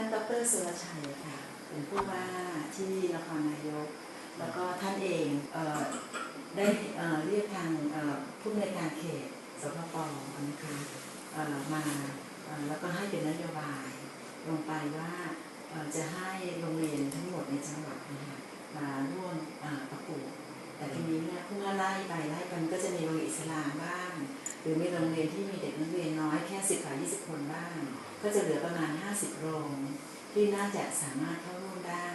านดรสุรชัยค่ะเป็นผู้ว่าที่นครนายก แล้วก็ท่านเองเออได้เเรียกทางผู้ในการเขตสพปนะคะเอ่อมาแล้วก็ให้เป็นนโยบายลงไปว่าจะให้โรงเรียนทั้งหมดในจังหวัดนะคะมาร่วมประกวด แต่ทีนี้เนี่ยเมื่อไล่ไปไล่ไปมันก็จะมีโรงเรียนอิสลามบ้าง หรือมีโรงเรียนที่มีเด็กนักเรียนน้อยแค่สิบถึงยี่สิบคนบ้าง ก็จะเหลือประมาณ50โรงที่น่าจะสามารถเข้าร่วมได้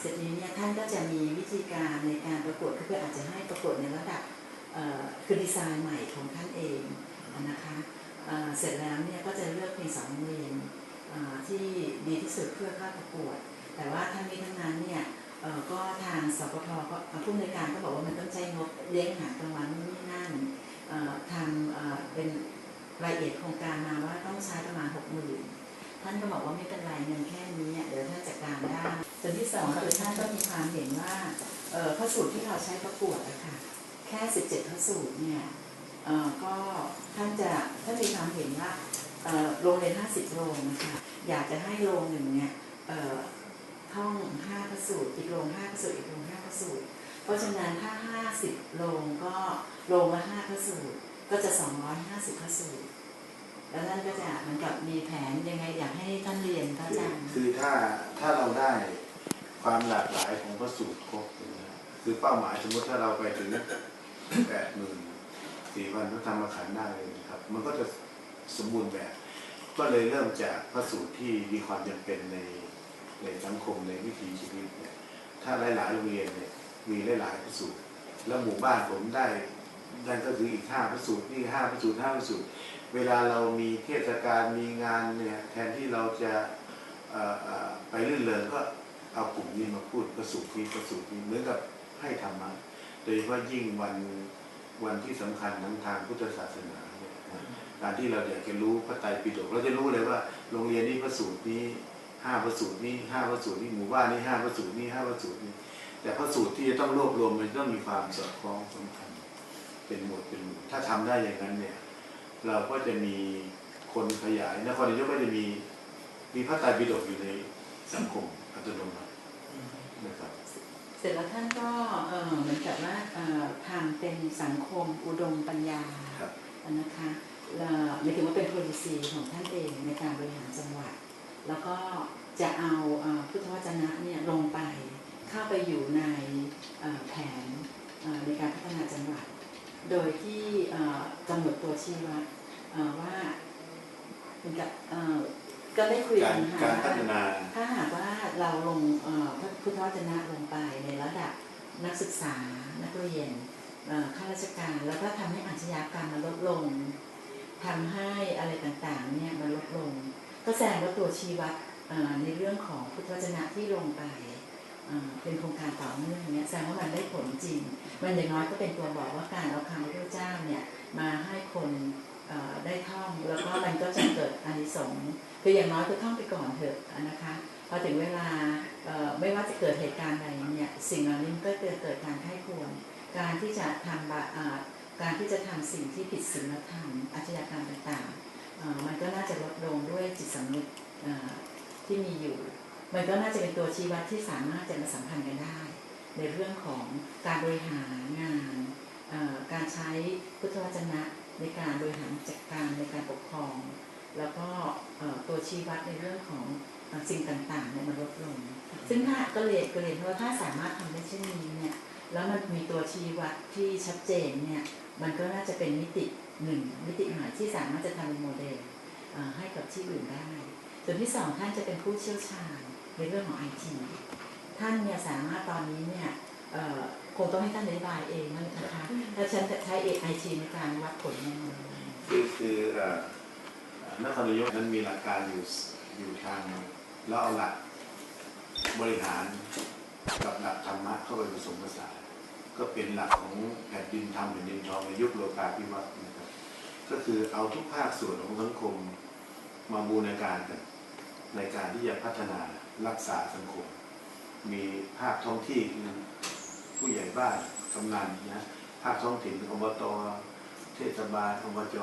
เสร็จนี้เนี่ยท่านก็จะมีวิธีการในการประกวดก็คืออาจจะให้ประกวดในระดับคือดีไซน์ใหม่ของท่านเองนะคะเสร็จแล้วเนี่ยก็จะเลือกเพียงสองโรงเรียนที่ดีที่สุดเพื่อเข้าประกวด แต่ว่าทั้งนี้ทั้งนั้นเนี่ย ก็ทางสปทก็ผู้อำนวยการก็บอกว่ามันต้องใช้งบเลี้ยงหารกลางวันนู่นนี่นั่นทำเอ่อเป็นรายละเอียดโครงการมาว่าต้องใช้ประมาณหกหมื่นท่านก็บอกว่าไม่เป็นไรเงินแค่นี้เนี่ยเดี๋ยวท่านจัดการได้ส่วนที่สองคือท่านก็มีความเห็นว่าเอ่อสูตรที่เราใช้ประกวดอะค่ะแค่17พระสูตรเนี่ยเอ่อก็ท่านจะท่านมีความเห็นว่าโรงเรียน50โรงนะคะอยากจะให้โรงหนึ่งเนี่ย ท่อง5พระสูตรอีกโรง5พระสูตรอีกโรง5พระสูตร เพราะฉะนั้นถ้า50โรงก็โรงละ5พระสูตรก็จะ250พระสูตรแล้วท่านก็จะเหมือนกับมีแผนยังไงอยากให้ท่านเรียนพระอาจารย์คือถ้าถ้าเราได้ความหลากหลายของพระสูตรครบคือเป้าหมายสมมติถ้าเราไปถึงแปดหมื่นสี่พันพระธรรมขันธ์ได้เลยนะครับ มันก็จะสมบูรณ์แบบ ก็เลยเริ่มจากพระสูตรที่มีความจำเป็นใน ในสังคมในวิถีชีวิตเนี่ยถ้าหลายๆโรงเรียนเนี่ยมีหลายๆพระสูตรแล้วหมู่บ้านผมได้นั่นก็คืออีกห้าพระสูตรนี่ห้าพระสูตรห้าพระสูตรเวลาเรามีเทศกาลมีงานเนี่ยแทนที่เราจะเอ่อเอ่อไปลื่นเริงก็เอากลุ่มนี้มาพูดประสูตรนี้ประสูตรนี้เหมือนกับให้ธรรมะโดยเฉพาะยิ่งวันวันที่สำคัญทางทางพุทธศาสนาเนี่ยการที่เราอยากจะรู้พระไตรปิฎกเราจะรู้เลยว่าโรงเรียนนี้พระสูตรนี้ ห้าพระสูตรนี้ห้าพระสูตรนี้หมู่บ้านนี้ห้าพระสูตรนี้ห้าพระสูตรนี้ แต่พระสูตรที่จะต้องรวบรวมมันต้องมีความสอดคล้องสำคัญเป็นหมวดเป็นหมู่ถ้าทำได้อย่างนั้นเนี่ย เราก็จะมีคนขยายนครนายกก็จะมีมีพระไตรปิฎกอยู่ในสังคมอัตโนมัตินะครับเสร็จแล้วท่านก็เอ่อเหมือนกับว่าเอ่อทำเป็นสังคมอุดมปัญญาครับนะคะเอ่อหมายถึงว่าเป็น policy ของท่านเองในการบริหารจังหวัด แล้วก็จะเอาเอ่อพุทธวจนะเนี่ยลงไปเข้าไปอยู่ในเอ่อแผนเอ่อในการพัฒนาจังหวัด โดยที่เอ่อกำหนดตัวชี้วัดเอ่อว่าเหมือนกับเอ่อก็ได้คุยกากัรนค่ะการพัว่าฒนา ถ้าหากว่าเราลงเอ่อพระพุทธวจนะลงไปในระดับนักศึกษา นักเรียนเอ่อข้าราชการ แล้วก็ทำให้อาชญากรรมมันลดลงทำให้อะไรต่างๆเนี่ยมันลดลง ก็แสดงว่าตัวชีวัดในเรื่องของพุทธวจนะที่ลงไปเป็นโครงการต่อเนื่องเนี่ยแสดงว่ามันได้ผลจริง มันอย่างน้อยก็เป็นตัวบอกว่าการเอาคำพระพุทธเจ้าเนี่ยมาให้คนได้ท่องแล้วก็มันก็จะเกิดอานิสงส์คืออย่างน้อยคือท่องไปก่อนเถอะนะคะพอถึงเวลาไม่ว่าจะเกิดเหตุการณ์ใดเนี่ยสิ่งเหล่านี้ก็เกิดเกิดการไข้ควร การที่จะทำบะอ่าการที่จะทำสิ่งที่ผิดศีลธรรมอาชญากรรมต่างๆ มันก็น่าจะลดลงด้วยจิตสำนึกที่มีอยู่ มันก็น่าจะเป็นตัวชี้วัดที่สามารถจะมาสัมพันธ์กันได้ ในเรื่องของการบริหารงานการใช้พุทธวจนะในการบริหารจัดการในการปกครอง แล้วก็ตัวชี้วัดในเรื่องของสิ่งต่างๆเนี่ยมันลดลง ซึ่งถ้าก็เรียนก็เรียนเพราะว่าถ้าสามารถทำได้เช่นนี้เนี่ยแล้วมันมีตัวชี้วัดที่ชัดเจนเนี่ยมันก็น่าจะเป็นมิติ หนึ่งมิติใหม่ที่สามารถจะทำเป็นโมเดลให้กับที่อื่นได้ ส่วนที่สองท่านจะเป็นผู้เชี่ยวชาญในเรื่องของไอทีท่านเนี่ยสามารถตอนนี้เนี่ยคงต้องให้ท่านอธิบายเองนะคะถ้าฉันจะใช้ไอทีในการวัดผลยังไงคือคือเอ่อนครนายกนั้นมีหลักการอยู่อยู่ทางแล้วเอาหลักบริหารกับหลักธรรมะเข้าไปผสมผสานก็เป็นหลักของแผ่นดินธรรมแผ่นดินทองในยุคโลกาภิวัตน์ ก็คือเอาทุกภาคส่วนของสังคมมาบูรณาการกัน ในการที่จะพัฒนารักษาสังคม มีภาคท้องที่คือผู้ใหญ่บ้านกำนันนะภาคท้องถิ่นอบตเทศบาลอบจ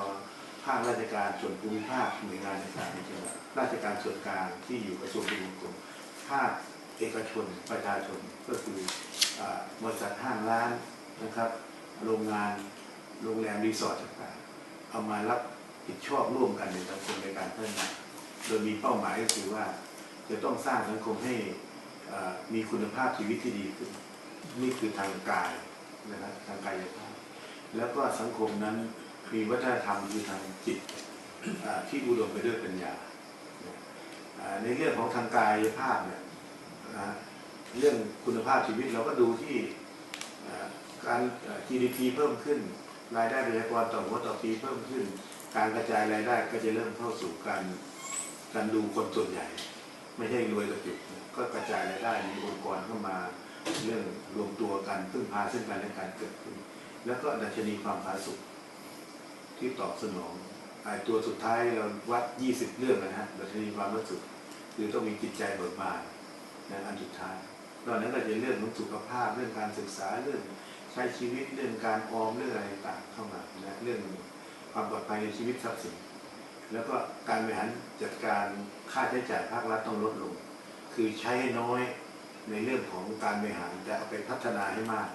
ภาคราชการส่วนภูมิภาคหน่วยงานต่างๆในจังหวัดราชการส่วนกลางที่อยู่กระทรวงดินกรมภาคเอกชนประชาชนก็คือบริษัทห้างร้านนะครับ โรงงานโรงแรมรีสอร์ท เอามารับผิดชอบร่วมกันในสังคมในการพัฒนาโดยมีเป้าหมายก็คือว่าจะต้องสร้างสังคมให้มีคุณภาพชีวิตที่ดีขึ้น นี่คือทางกายนะครับทางกายภาพแล้วก็สังคมนั้นมีวัฒนธรรมคือทางจิตที่อุดมไปด้วยปัญญา ในเรื่องของทางกายภาพเนี่ยเรื่องคุณภาพชีวิตเราก็ดูที่การ GDP เพิ่มขึ้น รายได้ประชากรต่อหัวต่อปีเพิ่มขึ้น การกระจายรายได้ก็จะเริ่มเข้าสู่การการดูคนส่วนใหญ่ ไม่ใช่รวยกระจุกก็กระจายรายได้มีองค์กรเข้ามาเรื่องรวมตัวกันพึ่งพาซึ่งกันและกันเกิดขึ้น แล้วก็ดัชนีความผาสุกที่ตอบสนองไอ้ตัวสุดท้ายเราวัด 20 เรื่องนะฮะดัชนีความผาสุกคือต้องมีจิตใจเบิกบานนะอันสุดท้ายตอนนั้นก็จะเรื่องของสุขภาพเรื่องการศึกษาเรื่อง ใช้ชีวิตเรื่องการออมเรื่องอะไรต่างเข้ามานะเรื่องความปลอดภัยในชีวิตทรัพย์สิน แล้วก็การบริหารจัดการค่าใช้จ่ายภาครัฐต้องลดลง คือใช้ให้น้อยในเรื่องของการบริหารจะเอาไปพัฒนาให้มาก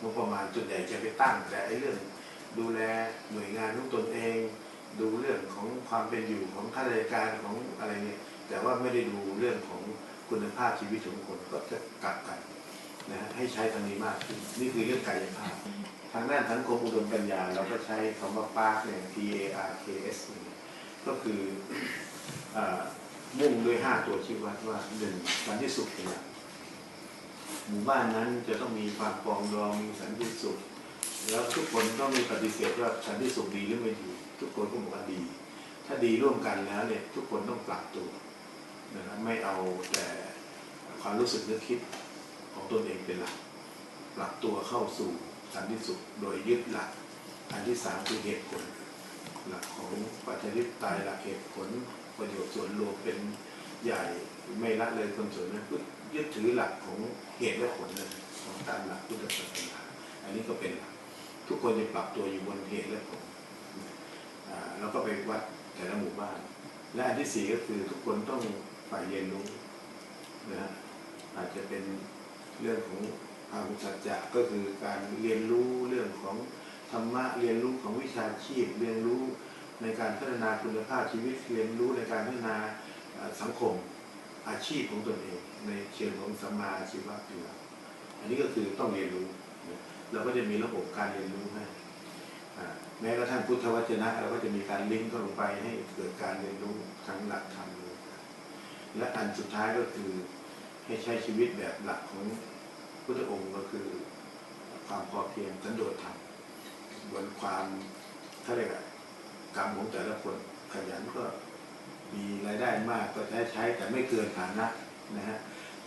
งบประมาณจุดใหญ่จะไปตั้งแต่ไอ้เรื่อง ดูแลหน่วยงานของตนเอง ดูเรื่องของความเป็นอยู่ของข้าราชการของอะไรเนี่ยแต่ว่าไม่ได้ดูเรื่องของคุณภาพชีวิตของคนก็จะกลับกัน นะให้ใช้ทางนี้มากขึ้นนี่คือเรื่องกายภาพ ทางด้านสังคมอุดมปัญญา เราก็ใช้คำว่า PARK เนี่ย P A R K S เนี่ยก็คืออมุ่งด้วย 5 ตัวชี้วัดว่าหนึ่งสันติสุขเป็นหลักหมู่บ้านนั้นจะต้องมีความปรองดองมีสันติสุข แล้วทุกคนต้องมีปฏิเสธว่าสันติสุขดีหรือไม่ดี ทุกคนก็บอกว่าดี ถ้าดีร่วมกันแล้วเนี่ยทุกคนต้องปรับตัวนะครับไม่เอาแต่ความรู้สึกนึกคิด ของตนเองเป็นหลักปรับตัวเข้าสู่สันติสุขโดยยึดหลัก อันที่สามคือเหตุผล หลักของปัจจัยตายหลักเหตุผลประโยชน์ส่วนรวมเป็นใหญ่ไม่ละเลยคนส่วนนั้นยึดถือหลักของเหตุและผลเลยของตามหลักพุทธศาสนาอันนี้ก็เป็นหลักทุกคนจะปรับตัวอยู่บนเหตุและผลแล้วก็ไปวัดแต่ละหมู่บ้าน และอันที่สี่ก็คือทุกคนต้องฝ่ายเรียนรู้นะฮะอาจจะเป็น เรื่องของทางสัจจะก็คือการเรียนรู้เรื่องของธรรมะเรียนรู้ของวิชาชีพเรียนรู้ในการพัฒนาคุณภาพชีวิตเรียนรู้ในการพัฒนาสังคมอาชีพของตนเอง ในเชิงของสัมมาชีวะเป็นหลักอันนี้ก็คือต้องเรียนรู้เราก็จะมีระบบการเรียนรู้ให้แม้กระทั่งพุทธวจนะเราก็จะมีการลิงก์เข้าลงไปให้เกิดการเรียนรู้ทั้งหลักธรรมเลยและอันสุดท้ายก็คือให้ใช้ชีวิตแบบหลักของ พุทธองค์ก็คือความพอเพียงสันโดษธรรมบนความเขาเรียกอกรรมของแต่ละคนขยันก็มีรายได้มากก็ใช้ใช้แต่ไม่เกินฐานะนะฮะ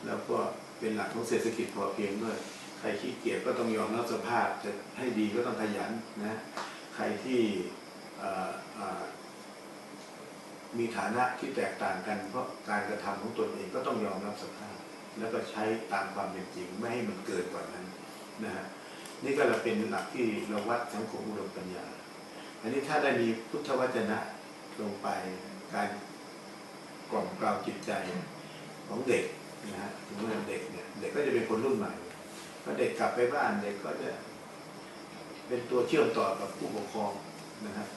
แล้วก็เป็นหลักของเศรษฐกิจพอเพียงด้วยใครขี้เกียจก็ต้องยอมรับสภาพจะให้ดีก็ต้องขยันนะใครที่มีฐานะที่แตกต่างกัน เพราะการกระทำของตนเองก็ต้องยอมรับสภาพ แล้วก็ใช้ตามความเป็นจริง ไม่ให้มันเกินกว่านั้นนะฮะนี่ก็เราเป็นหลักที่เราวัดสังคมอุดมปัญญา อันนี้ถ้าได้มีพุทธวจนะลงไปการกล่อมกล่าวจิตใจของเด็กนะฮะถึงเมื่อเด็กเนี่ยเด็กก็จะเป็นคนรุ่นใหม่พอเด็กกลับไปบ้านเด็กก็จะเป็นตัวเชื่อมต่อกับผู้ปกครองนะครับ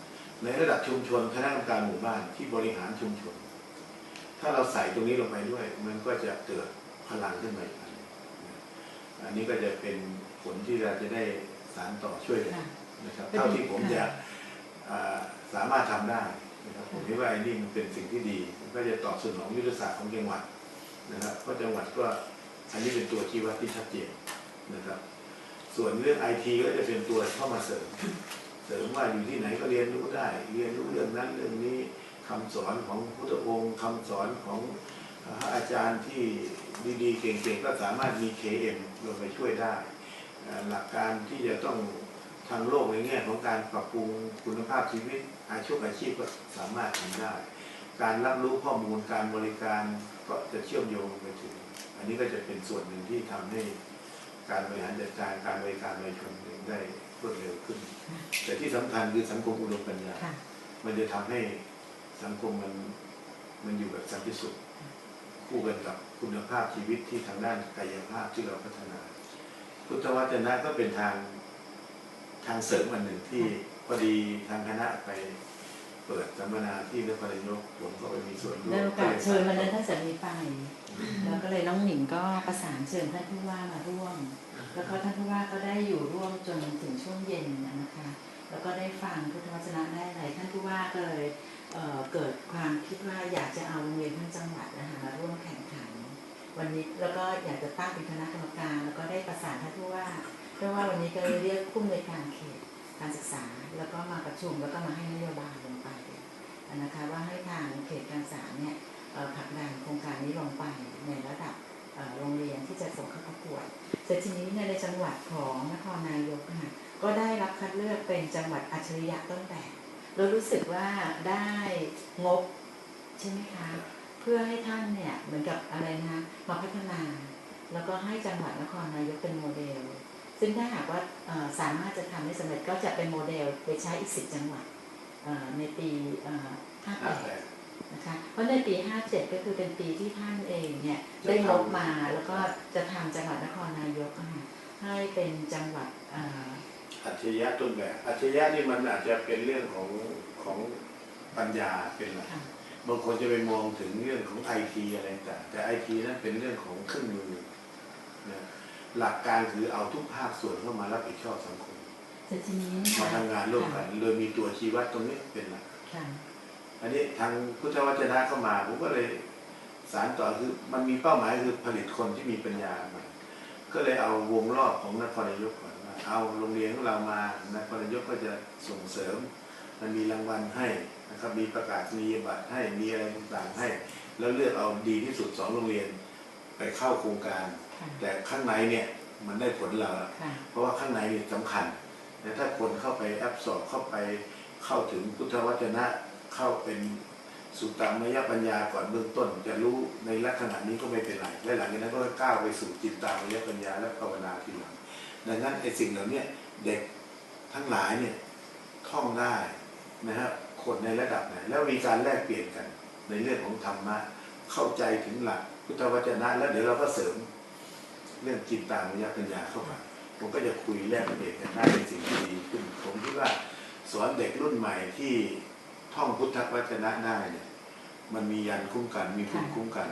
ในระดับชุมชนคณะกรรมการหมู่บ้านที่บริหารชุมชน ถ้าเราใส่ตรงนี้ลงไปด้วย มันก็จะเกิด พลังขึ้นมาอีกอันหนึ่งนะอันนี้ก็จะเป็นผลที่เราจะได้สารต่อช่วยกันค่ะนะครับเท่าที่ผมจะอ่าสามารถทำได้นะครับผมคิดว่าไอ้นี่มันเป็นสิ่งที่ดีมันก็จะตอบสนองยุทธศาสตร์ของจังหวัดนะครับเพราะจังหวัดก็อันนี้เป็นตัวชี้วัดที่ชัดเจนนะครับ ส่วนเรื่องไอทีก็จะเป็นตัวเข้ามาเสริม เสริมว่าอยู่ที่ไหนก็เรียนรู้ได้ เรียนรู้เรื่องนั้นเรื่องนี้คำสอนของพุทธองค์คำสอนของพระ อาจารย์ที่ดีๆ เก่งๆ ก็สามารถมี KM ลงไปช่วยได้ หลักการที่จะต้องทางโลกในแง่ของการปรับปรุงคุณภาพชีวิตอาชีพอาชีพก็สามารถทำได้ การรับรู้ข้อมูลการบริการก็จะเชื่อมโยงไปถึง อันนี้ก็จะเป็นส่วนหนึ่งที่ทำให้การบริหารจัดการการบริการประชาชนได้รวดเร็วขึ้น แต่ที่สำคัญคือสังคมอุดมปัญญา มันจะทำให้สังคมมันมันอยู่แบบสันติสุข คู่กันกับคุณภาพชีวิตที่ทางด้านกายภาพที่เราพัฒนา พุทธวจนะก็เป็นทางทางเสริมอันหนึ่งที่พอดีทางคณะไปเปิดสัมมนาที่นครนายกผมก็ไปมีส่วนร่วมได้โอกาสเชิญวันนั้นท่านสามีไป แล้วก็เลยน้องหนิงก็ประสานเชิญท่านผู้ว่ามาร่วม แล้วก็ท่านผู้ว่าก็ได้อยู่ร่วมจนถึงช่วงเย็นนะคะ แล้วก็ได้ฟังพุทธวจนะได้อะไรท่านผู้ว่าก็เลยเเกิดความคิดว่าอยากจะเอาโรงเรียนทั้งจังหวัดนะคะมาร่วมแข่งขัน วันนี้แล้วก็อยากจะตั้งเป็นคณะกรรมการ แล้วก็ได้ประสานท่านผู้ว่าเพราะว่าวันนี้ก็เลยเรียกผู้อำนวยการเขตการศึกษา แล้วก็มาประชุมแล้วก็มาให้นโยบายลงไปนะคะว่าให้ทางเขตการศึกษาเนี่ยผลักดันโครงการนี้ลงไปในระดับโรงเรียนที่จะส่งเข้าประกวดแต่ทีนี้ในจังหวัดของนครนายกนะคะ ก็ได้รับคัดเลือกเป็นจังหวัดอัจฉริยะต้นแบบเรารู้สึกว่าได้งบใช่ไหมคะ เพื่อให้ท่านเนี่ยเหมือนกับอะไรนะคะมาพัฒนา แล้วก็ให้จังหวัดนครนายกเป็นโมเดล ซึ่งถ้าหากว่าสามารถจะทำได้สำเร็จก็จะเป็นโมเดลไปใช้อีกสิบจังหวัดในปีห้า58แปดนะคะเพราะในปี 57 ก็คือเป็นปีที่ท่านเองเนี่ยได้งบมาแล้วก็จะทำจังหวัดนครนายกให้เป็นจังหวัด อ่ออัจฉริยะต้นแบบ อัจฉริยะนี่มันอาจจะเป็นเรื่องของของปัญญาเป็นหลักค่ะบางคนจะไปมองถึงเรื่องของไอทีอะไรต่างแต่ไอทีนั้นเป็นเรื่องของเครื่องมือนะหลักการคือเอาทุกภาคส่วนเข้ามารับผิดชอบสังคมแต่ทีนี้เนี่ยมาทำงานร่วมกัน โดยมีตัวชี้วัดตรงนี้เป็นหลักค่ะอันนี้ทางพุทธวจนะเข้ามาผมก็เลยสารต่อคือมันมีเป้าหมายคือผลิตคนที่มีปัญญาใหม่ก็เลยเอาวงรอบของนครนายกก่อนว่า เอาโรงเรียนของเรามานครนายกก็จะส่งเสริมมันมีรางวัลให้นะครับมีประกาศนียบัตรให้มีอะไรต่างๆให้ แล้วเลือกเอาดีที่สุดสองโรงเรียนไปเข้าโครงการค่ะแต่ข้างในเนี่ยมันได้ผลเราแล้วค่ะเพราะว่าข้างในเนี่ยสำคัญแต่ถ้าคนเข้าไปแอบสอบเข้าไปเข้าถึงพุทธวจนะเข้าเป็นสุตตามยปัญญาก่อนเบื้องต้น จะรู้ในลักษณะนี้ก็ไม่เป็นไรและหลังจากนั้นก็ก้าวไปสู่จิตตามยปัญญาและภาวนาทีหลัง ดังนั้นไอ้สิ่งเหล่านี้เด็กทั้งหลายเนี่ยท่องได้นะครับคนในระดับไหนแล้วมีการแลกเปลี่ยนกันในเรื่องของธรรมะเข้าใจถึงหลักพุทธวจนะ แล้วเดี๋ยวเราก็เสริมเรื่องจิตตามยปัญญาเข้ามาผมก็จะคุยแลกเปลี่ยนกันได้เป็นสิ่งที่ดีขึ้นผมคิดว่าสอนเด็กรุ่นใหม่ที่ท่องพุทธวจนะได้เนี่ยมันมียันคุ้มกันมีภูมิคุ้มกัน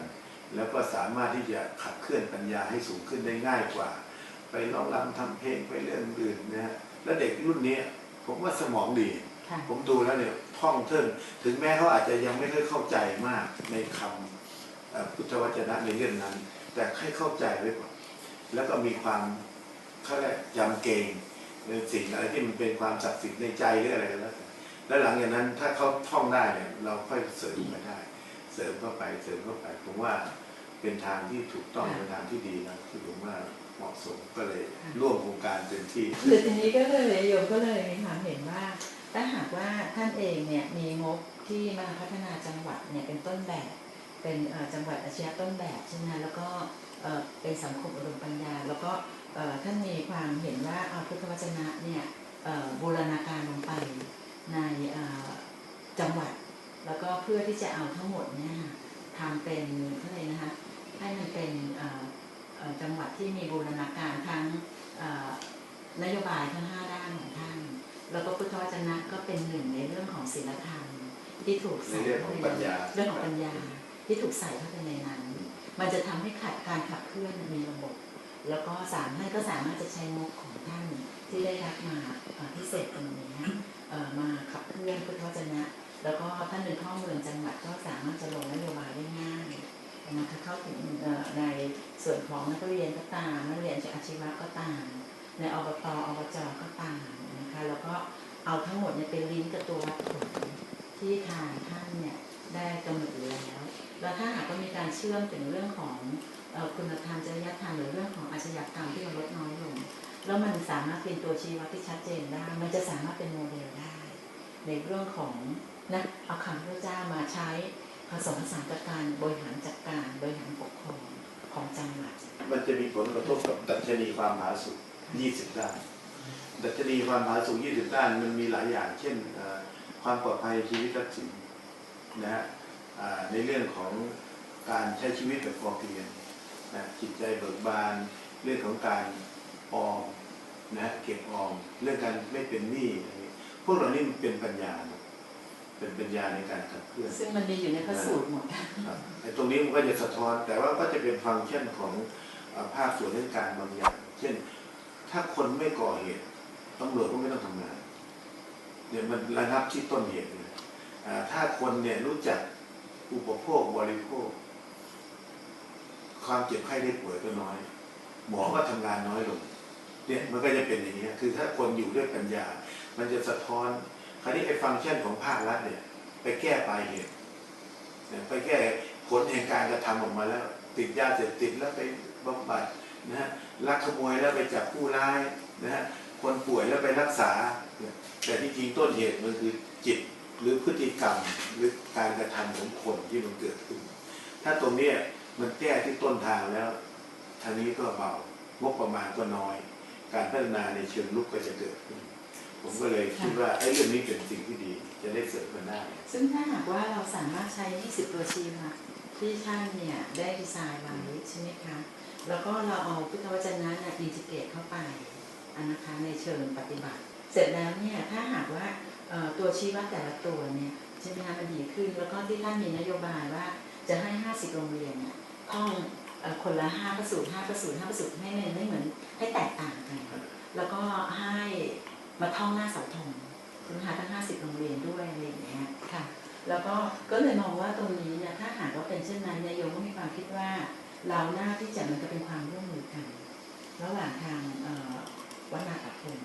แล้วก็สามารถที่จะขับเคลื่อนปัญญาให้สูงขึ้นได้ง่ายกว่า ไปร้องรำทำเพลงไปเรื่องอื่นนะฮะแล้วเด็กรุ่นนี้ผมว่าสมองดีค่ะผมดูแล้วเนี่ยท่องเทิงถึงแม้เขาอาจจะยังไม่ค่อยเข้าใจมากในคำเอ่อพุทธวจนะในเรื่องนั้น แต่ให้เข้าใจไว้ก่อนแล้วก็มีความเขาเรียกยำเกรงในสิ่งอะไรที่มันเป็นความศักดิ์สิทธิ์ในใจหรืออะไรก็แล้วแต่แล้วหลังจากนั้นถ้าเขาท่องได้เนี่ยเราค่อยเสริมไปได้ เสริมเข้าไปเสริมเข้าไปผมว่าเป็นทางที่ถูกต้องเป็นทางที่ดีนะคือผมว่า เหมาะสมก็เลยร่วมโครงการเต็มที่แต่ทีนี้ก็เลยโยมก็เลยมีความเห็นว่าถ้าหากว่าท่านเองเนี่ยมีงบที่มาพัฒนาจังหวัดเนี่ยเป็นต้นแบบ เป็นจังหวัดอาชีพต้นแบบใช่ไหมแล้วก็เป็นสังคมอุดมปัญญา แล้วก็ท่านมีความเห็นว่าเอาพุทธวจนะเนี่ยบูรณาการลงไปในจังหวัด แล้วก็เพื่อที่จะเอาทั้งหมดเนี่ยทำเป็นอะไรยกนะคะให้มันเป็น จังหวัดที่มีบูรณาการทั้งเอ่อนโยบายทั้งห้าด้านของท่าน แล้วก็พุทธวจนะก็เป็นหนึ่งในเรื่องของศีลธรรมที่ถูกใส่ในเรื่องของปัญญาเรื่องของปัญญาที่ถูกใส่เข้าไปในนั้น มันจะทำให้ขัดการขับเคลื่อนมีระบบ แล้วก็สามารถก็สามารถจะใช้งบของท่านที่ได้รับมาเอ่อพิเศษตรงนี้เอ่อมาขับเคลื่อนพุทธวจนะ แล้วก็ท่านเป็นข้อเมืองจังหวัดก็สามารถจะลงนโยบายได้ง่าย นะคะเข้าถึงในส่วนของนักเรียนก็ตามนักเรียนจากอาชีวะก็ตาม ในอบตอบจก็ตามนะคะแล้วก็เอาทั้งหมดเนี่ยเป็นลิงก์กับตัววัตถุที่ทางท่านเนี่ยได้กำหนดอยู่แล้วแล้วถ้าหากว่ามีการเชื่อมถึงเรื่องของคุณธรรมจริยธรรมหรือเรื่องของอาชญากรรมที่มันลดน้อยลง แล้วมันสามารถเป็นตัวชี้วัดที่ชัดเจนได้ มันจะสามารถเป็นโมเดลได้ ในเรื่องของนะเอาคำพระเจ้ามาใช้ ผสมผสานกับการบริหารจัดการบริหารปกครองของจังหวัด มันจะมีผลกระทบกับดัชนีความผาสุก20 ด้าน ดัชนีความผาสุก20 ด้านมันมีหลายอย่าง เช่นความปลอดภัยชีวิตทรัพย์สินนะฮะในเรื่องของการใช้ชีวิตแบบพอเพียงนะจิตใจเบิกบาน เรื่องของการออมนะเก็บออม เรื่องการไม่เป็นหนี้อะไรนี้พวกเรานี่มันเป็นปัญญานะ เป็นปัญญาในการขับเคลื่อนซึ่งมันมีอยู่ในพระสูตรหมดครับไอ้ตรงนี้มันก็จะสะท้อน แต่ว่าก็จะเป็นฟังก์ชันของเอ่อภาคส่วนราชการบางอย่าง เช่น ถ้าคนไม่ก่อเหตุตำรวจก็ไม่ต้องทำงานเนี่ยมันระงับที่ต้นเหตุเลยอ่าถ้าคนเนี่ยรู้จักอุปโภคบริโภค ความเจ็บไข้ได้ป่วยก็น้อย หมอก็ทำงานน้อยลง เนี่ยมันก็จะเป็นอย่างนี้ยคือถ้าคนอยู่ด้วยปัญญา มันจะสะท้อน คราวนี้ไอ้ฟังก์ชันของภาครัฐเนี่ย ไปแก้ปลายเหตุไปแก้ผลแห่งการกระทำออกมาแล้ว ติดยาเสพติดแล้วไปบำบัดนะฮะลักขโมยแล้วไปจับผู้ร้ายนะฮะคนป่วยแล้วไปรักษา แต่ที่จริงต้นเหตุมันคือจิตหรือพฤติกรรมหรือการกระทำของคนที่มันเกิดขึ้น ถ้าตรงนี้มันแก้ที่ต้นทางแล้วทางนี้ก็เบางบประมาณก็น้อย การพัฒนาในเชิงลุกก็จะเกิดขึ้น ผมก็เลยคิดว่าไอ้เรื่องนี้เป็นสิ่งที่ดีจะได้เสริมกันได้ซึ่งถ้าหากว่าเราสามารถใช้ 20 ตัวชี้วัดที่ท่านเนี่ยได้ดีไซน์ไว้ใช่ไหมคะ แล้วก็เราเอาพุทธวจนะเนี่ยอินทิเกรตเข้าไปอันนะคะในเชิงปฏิบัติ เสร็จแล้วเนี่ยถ้าหากว่าตัวชี้วัดแต่ละตัวเนี่ยใช่ไหมคะมันดีขึ้น แล้วก็ที่ท่านมีนโยบายว่าจะให้ 50 โรงเรียนเนี่ยท่องคนละ5ประสูตร5ประสูตร5ประสูตรให้มันไม่เหมือนให้แตกต่างกัน แล้วก็ให้ มาท่องหน้าเสาธงใช่ไหมคะทั้ง50โรงเรียนด้วยอะไรอย่างเงี้ยค่ะ แล้วก็ก็เลยมองว่าตรงนี้เนี่ยถ้าหากว่าเป็นเช่นนั้นเนี่ยโยมก็มีความคิดว่าเราหน้าที่จะมันจะเป็นความร่วมมือกันระหว่างทางเอ่อวัดนาตะพง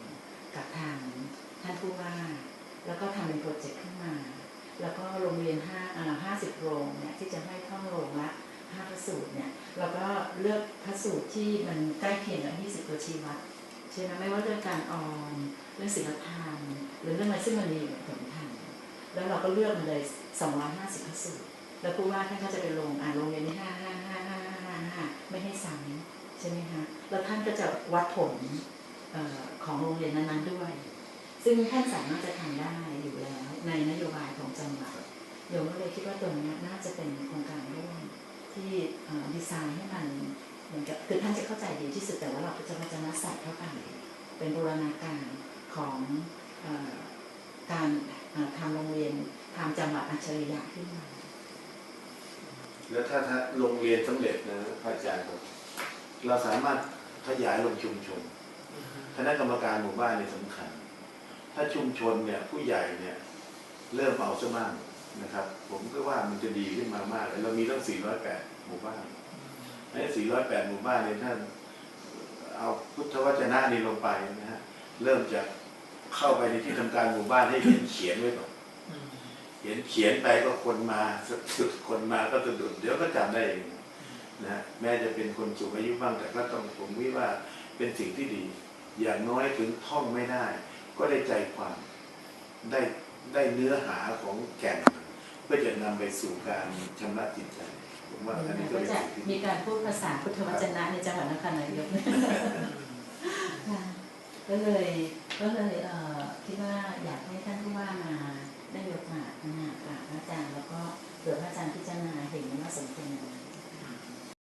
กับทางท่านผู้ว่า แล้วก็ทำเป็นโปรเจกต์ขึ้นมา แล้วก็โรงเรียนห้าห้าสิบโรงเนี่ยที่จะให้ท่องโรงละห้าพระสูตรเนี่ยเราก็เลือกพระสูตรที่มันใกล้เคียงกับยี่สิบตัวชีวัด ใช่ไหมไม่ว่าเรื่องการออมเรื่องศีลธรรมหรือเรื่องอะไรซึ่งมันมีอยู่ในผลธรรมแล้วเราก็เลือกมาเลยสองร้อยห้าสิบพระสูตรแล้วผู้ว่าท่านก็จะไปลงอ่าโรงเรียนที่ห้าห้าห้าห้าห้าห้าไม่ให้ซ้ำใช่ไหมคะแล้วท่านก็จะวัดผลออของโรงเรียนนั้นๆด้วย ซึ่งท่านสามารถจะทำได้อยู่แล้วในนโยบายของจังหวัดโยมก็เลยคิดว่าตัวนี้น่าจะเป็นโครงการร่วมที่ดีไซน์ให้มัน เหมือนกับคือท่านจะเข้าใจดีที่สุดแต่ว่าเราก็จะมาจะนัดใส่เข้าไปเป็นบูรณาการของเอ่อการเอ่อทำโรงเรียนทำจังหวัดอัจฉริยะขึ้นมาแล้วถ้าถ้าโรงเรียนสำเร็จนะพระอาจารย์ครับเราสามารถขยายลงชุมชนคณะกรรมการหมู่บ้านเนี่ยสำคัญ ถ้าชุมชนเนี่ยผู้ใหญ่เนี่ยเริ่มเอาซะบ้างนะครับ ผมก็ว่ามันจะดีขึ้นมามากเลยเรามีตั้ง 408 หมู่บ้าน ใน408 หมู่บ้านเนี่ยท่านเอาพุทธวจนะนี้ลงไปนะฮะเริ่มจากเข้าไปในที่ทำการหมู่บ้านให้เขียนเขียนไว้ก่อนเขียนเขียนไปก็คนมาสุดคนมาก็สะดุดเดี๋ยวก็จำได้เองนะฮะแม้จะเป็นคนสูงอายุบ้างแต่ก็ต้องผมวิว่าเป็นสิ่งที่ดี อย่างน้อยถึงท่องไม่ได้ ก็ได้ใจความได้ได้เนื้อหาของแก่น เพื่อจะนำไปสู่การชำระจิตใจ ผมว่าอันนี้ก็ก็เป็นจะสิ่งที่มีดีการพูดภาษาพุทธวจนะในจังหวัดนครนายกค่ะก็เลยก็เลยเอ่อคิดว่าอยากให้ท่านผู้ว่ามาได้ยกมาขนาดกราบพระอาจารย์แล้วก็เกิดพระอาจารย์พิจารณาเห็นว่าสมควรอย่างไร